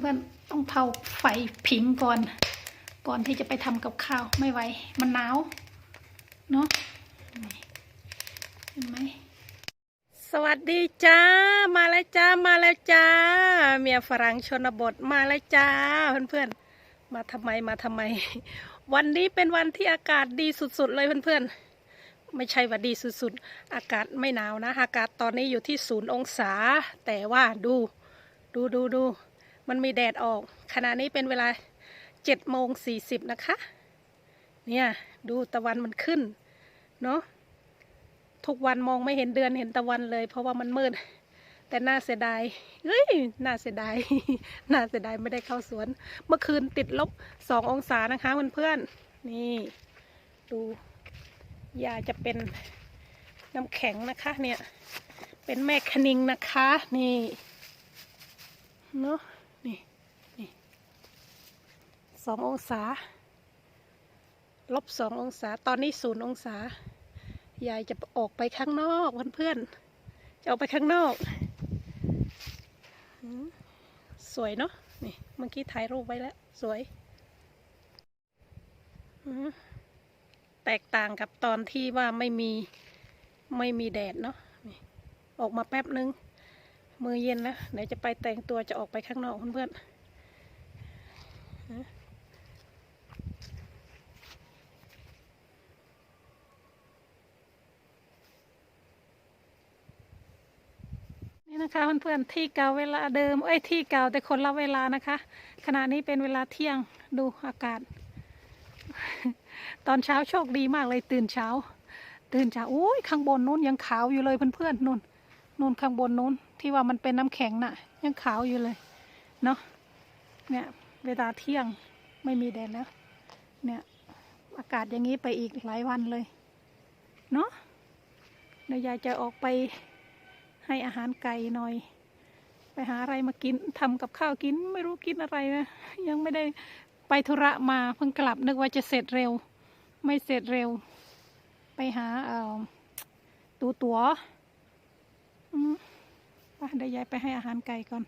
เพื่อนๆต้องเผาไฟผิงก่อน ก่อนที่จะไปทำกับข้าวไม่ไหวมันหนาวเนาะเห็นไหมสวัสดีจ้า มาแล้วจ้า มาแล้วจ้า เมียฝรั่งชนบทมาแล้วจ้าเพื่อนๆ มาทำไมมาทำไม วันนี้เป็นวันที่อากาศดีสุดๆเลยเพื่อนๆ ไม่ใช่ว่าดีสุดๆ อากาศไม่หนาวนะ อากาศตอนนี้อยู่ที่ศูนย์องศา แต่ว่าดู ดูดูดู มันมีแดดออกขณะนี้เป็นเวลาเจ็ดโมงสี่สิบนะคะ เนี่ยดูตะวันมันขึ้น เนาะทุกวันมองไม่เห็นเดือนเห็นตะวันเลย เพราะว่ามันมืดแต่น่าเสียดายเฮ้ย น่าเสียดาย น่าเสียดายไม่ได้เข้าสวน เมื่อคืนติดลบสององศานะคะเพื่อนๆ นี่ ดูยาจะเป็นน้ำแข็งนะคะ เนี่ย เป็นแม่คณิงนะคะ นี่ เนาะ นี่ นี่ส ององศา ลบสององศา ตอนนี้ศูนย์องศา ยายจะออกไปข้างนอกเพื่อนๆ จะออกไปข้างนอก สวยเนาะ นี่เมื่อกี้ถ่ายรูปไว้แล้ว สวย แตกต่างกับตอนที่ว่าไม่มีไม่มีแดดเนาะนออกมาแป๊บนึง มือเย็นแล้วเดี๋ยวจะไปแต่งตัวจะออกไปข้างนอกเพื่อนๆ นะนี่นะคะเพื่อนๆที่เก่าเวลาเดิมเอ้ยที่เก่าแต่คนละเวลานะคะ ขณะนี้เป็นเวลาเที่ยงดูอากาศ ตอนเช้าโชคดีมากเลยตื่นเช้า ตื่นเช้าโอ้ยข้างบนนู้นยังขาวอยู่เลยเพื่อนๆนู่นนู่นข้างบนนู้นที่ว่ามันเป็นน้ำแข็งน่ะ ยังขาวอยู่เลยเนาะเนี่ยเวลาเที่ยงไม่มีแดดแล้ว เนี่ยอากาศอย่างนี้ไปอีกหลายวันเลย เนาะเดี๋ยวยายจะออกไป ให้อาหารไก่หน่อย ไปหาอะไรมากินทำกับข้าวกินไม่รู้กินอะไรนะยังไม่ได้ไปธุระมาเพิ่งกลับนึกว่าจะเสร็จเร็ว ไม่เสร็จเร็ว ไปหาเอ่อตูตัวอืมไปเดี๋ยวยายไปให้อาหารไก่ก่อน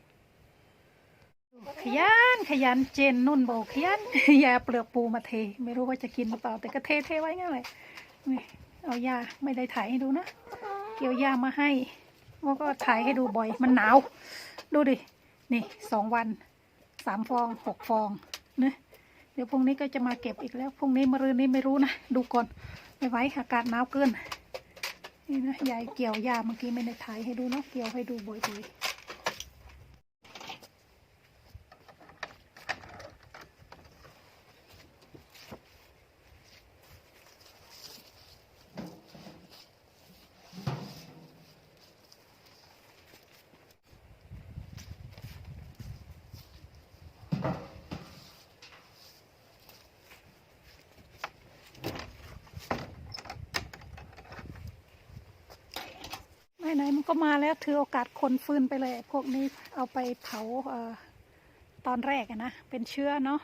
ขยันขยันเจนนุ่นโบกขยันยาเปลือกปูมาเท ไม่รู้ว่าจะกินหรือเปล่าแต่ก็เทเทไว้ง่ายเลยเอายาไม่ได้ถ่ายให้ดูนะ เกี่ยวยามาให้ มันก็ถ่ายให้ดูบ่อย มันหนาว ดูดิ นี่สองวัน สามฟอง หกฟองเนะเดี๋ยวพรุ่งนี้ก็จะมาเก็บอีกแล้ว พรุ่งนี้มะรืนนี้ไม่รู้นะ ดูก่อน ไม่ไหวอากาศหนาวเกิน นี่นะ ยายเกี่ยวยาเมื่อกี้ไม่ได้ถ่ายให้ดูเนาะ เกี่ยวให้ดูบ่อยๆ ไหนๆมันก็มาแล้วถือโอกาสคนฟืนไปเลย พวกนี้เอาไปเผาเออตอนแรกนะ เป็นเชื้อเนาะ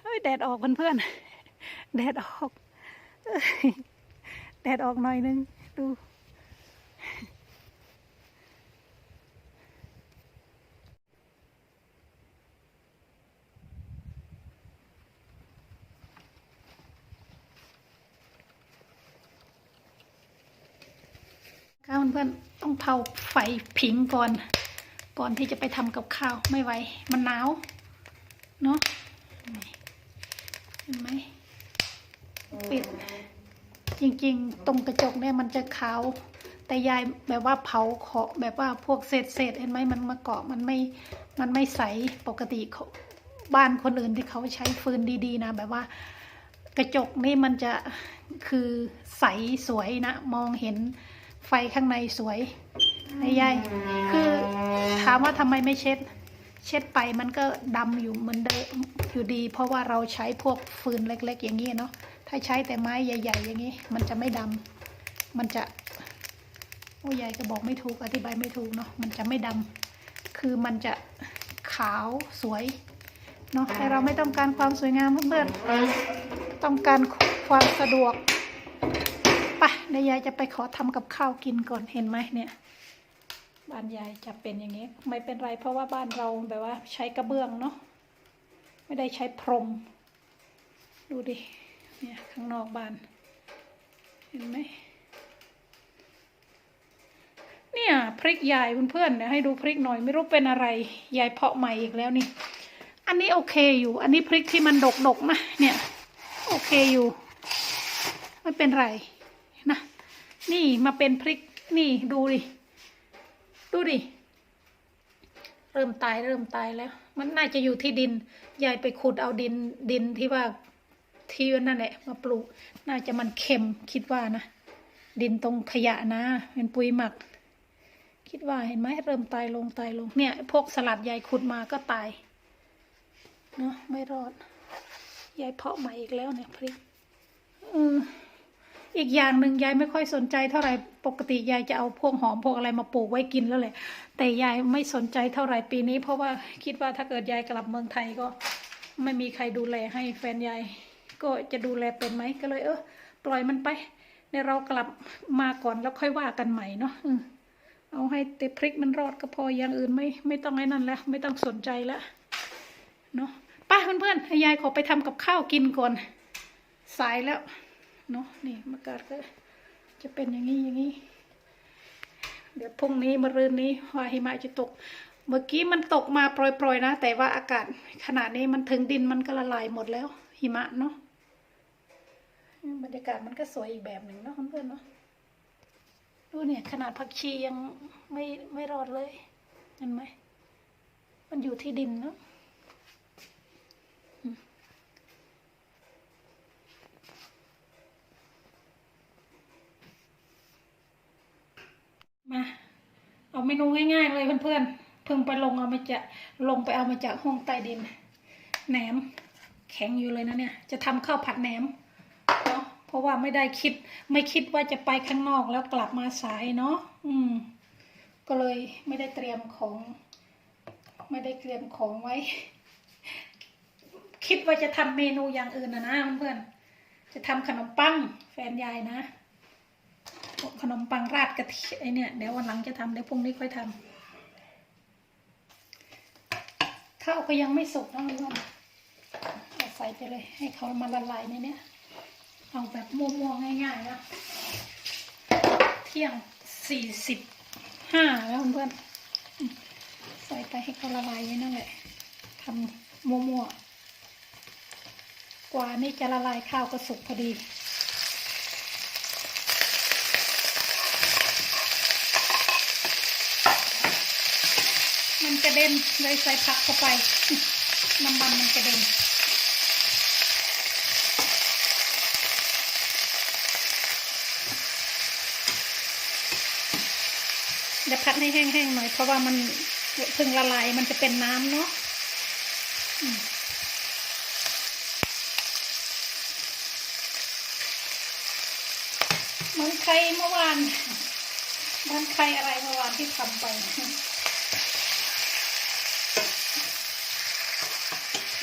เฮ้ยแดดออกเพื่อนๆแดดออกแดดออกหน่อยนึงดู เพื่อนๆต้องเผาไฟผิงก่อน ก่อนที่จะไปทำกับข้าวไม่ไหวมันหนาวเนาะเห็นไหมปิด จริงๆ ตรงกระจกเนี่ยมันจะขาว แต่ยายแบบว่าเผาขอแบบว่าพวกเศษเศษเห็นไหมมันมาเกาะมันไม่มันไม่ใสปกติเขาบ้านคนอื่นที่เขาใช้ฟืนดีๆ นะ แบบว่ากระจกนี่มันจะคือใสสวยนะ มองเห็น ไฟข้างในสวยไอ้ยายคือถามว่าทำไมไม่เช็ด เช็ดไปมันก็ดำอยู่เหมือนเดิมอยู่ดี เพราะว่าเราใช้พวกฟืนเล็ก ๆ อย่างนี้เนาะถ้าใช้แต่ไม้ใหญ่ ๆ อย่างนี้ มันจะไม่ดำมันจะโอ้ยายก็บอกไม่ถูกอธิบายไม่ถูกเนาะมันจะไม่ดำคือมันจะขาวสวยเนาะแต่เราไม่ต้องการความสวยงามเพื่อนๆต้องการความสะดวกไป เดี๋ยวยายจะไปขอทำกับข้าวกินก่อนเห็นไหมเนี่ย บ้านยายจะเป็นอย่างนี้ ไม่เป็นไรเพราะว่าบ้านเราแบบว่า ใช้กระเบื้องเนาะไม่ได้ใช้พรม ดูดิเนี่ยข้างนอกบ้าน เห็นไหมเนี่ยพริกยายเพื่อนๆเดี๋ยวให้ดูพริกหน่อยไม่รู้เป็นอะไรยายเพาะใหม่อีกแล้วนี่ อันนี้โอเคอยู่ อันนี้พริกที่มันดกๆนะเนี่ย โอเคอยู่ ไม่เป็นไร นะ นี่มาเป็นพริกนี่ดูดิ ดูดิ เริ่มตายเริ่มตายแล้ว มันน่าจะอยู่ที่ดิน ยายไปขุดเอาดินดินที่ว่าที่นั่นแหละมาปลูก น่าจะมันเค็มคิดว่านะ ดินตรงขยะนะเป็นปุ๋ยหมัก คิดว่าเห็นไหมเริ่มตายลงตายลงเนี่ย พวกสลัดยายขุดมาก็ตายเนาะไม่รอดยายเพาะใหม่อีกแล้วเนี่ยพริกเออ อีกอย่างหนึ่งยายไม่ค่อยสนใจเท่าไหร่ปกติยายจะเอาพวกหอมพวกอะไรมาปลูกไว้กินแล้วแหละ แต่ยายไม่สนใจเท่าไหร่ปีนี้ เพราะว่าคิดว่าถ้าเกิดยายกลับเมืองไทยก็ ไม่มีใครดูแลให้แฟนยายก็จะดูแลเป็นไหมก็เลยเออปล่อยมันไปในเรากลับมาก่อนแล้วค่อยว่ากันใหม่เนาะเอาให้แต่พริกมันรอดก็พออย่างอื่นไม่ไม่ต้องไอ้นั่นแล้วไม่ต้องสนใจแล้วเนาะไป้าเพื่อนๆยายขอไปทำกับข้าวกินก่อน สายแล้ว เนาะนี่มากาศก็จะเป็นอย่างนี้อย่างนี้ เดี๋ยวพรุ่งนี้มะรืนนี้ว่าหิมะจะตก เมื่อกี้มันตกมาโปรยๆนะ แต่ว่าอากาศขนาดนี้มันถึงดินมันก็ละลายหมดแล้ว หิมะเนาะบรรยากาศมันก็สวยอีกแบบหนึ่งเนาะเพื่อนเนาะดูเนี่ยขนาดผักชียังไม่ไม่รอดเลย เห็นไหม มันอยู่ที่ดินเนาะ มา เมนูง่าย ๆ เลยเพื่อนๆเพิ่งไปลงเอามาจากลงไปเอามาจากห้องใต้ดินแหนม แข็งอยู่เลยนะเนี่ย จะทำข้าวผัดแหนมเนาะเพราะว่าไม่ได้คิด ไม่คิดว่าจะไปข้างนอกแล้วกลับมาสายเนาะอืม ก็เลยไม่ได้เตรียมของ ไม่ได้เตรียมของไว้ คิดว่าจะทำเมนูอย่างอื่นนะนะเพื่อนๆจะทำขนมปังแฟนยายนะ ขนมปังราดกะทิไอเนี่ยเดี๋ยววันหลังจะทำเดี๋ยวพรุ่งนี้ค่อยทำข้าวก็ยังไม่สุกนะเพื่นเอาใส่ไปเลย ให้เขามาละลายในเนี้ยเอาแบบมั่วๆง่ายๆนะเที่ยงสี่สิบห้าแล้วเพื่อนใส่ไปให้เขาละลายนั่นแหละทำมั่วๆกว่านี่จะละลายข้าวก็สุกพอดี มันกระเด็นเลยใส่ผักเข้าไป น้ำมันมันกระเด็นเดี๋ยวพัดให้แห้งๆหน่อยเพราะว่ามันเพิ่งละลายมันจะเป็นน้ำเนาะมเหมันใครเมื่อวานเหมันใครอะไรเมื่อวานที่ทำไป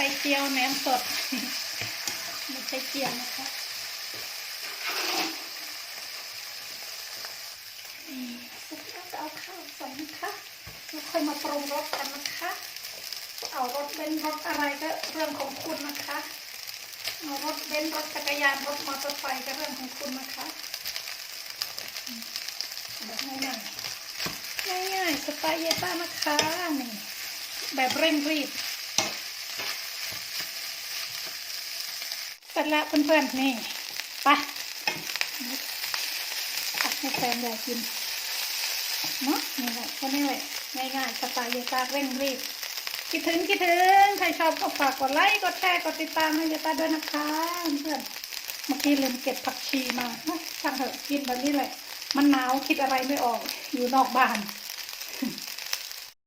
ไข่เจียวแหนมสดไม่ใช่เจียวนะคะนี่เสร็จแล้วจะเอาข้าวใส่นะคะแล้วค่อยมาปรุงรสกันนะคะเอารสเบนซ์รสอะไรก็เรื่องของคุณนะคะเอารถเบนซ์รถจักรยานรถมอเตอร์ไซค์ก็เรื่องของคุณนะคะแบบง่ายๆง่ายๆสไตล์เยต้านะคะนี่แบบเร่งรีบ สร็จแล้วเพื่อนๆนี่ไปตักให้แฟนยายกินเนาะนี่แหละแค่นี้แหละง่ายๆสไตล์ยายตาเร่งรีบคิดถึงคิดถึงใครชอบก็ฝากกดไลค์กดแชร์กดติดตามให้ยายตาด้วยนะคะเพื่อนเมื่อกี้ลืมเก็บผักชีมาเนอะช่างเถอะกินแบบนี้แหละมันหนาวคิดอะไรไม่ออกอยู่นอกบ้าน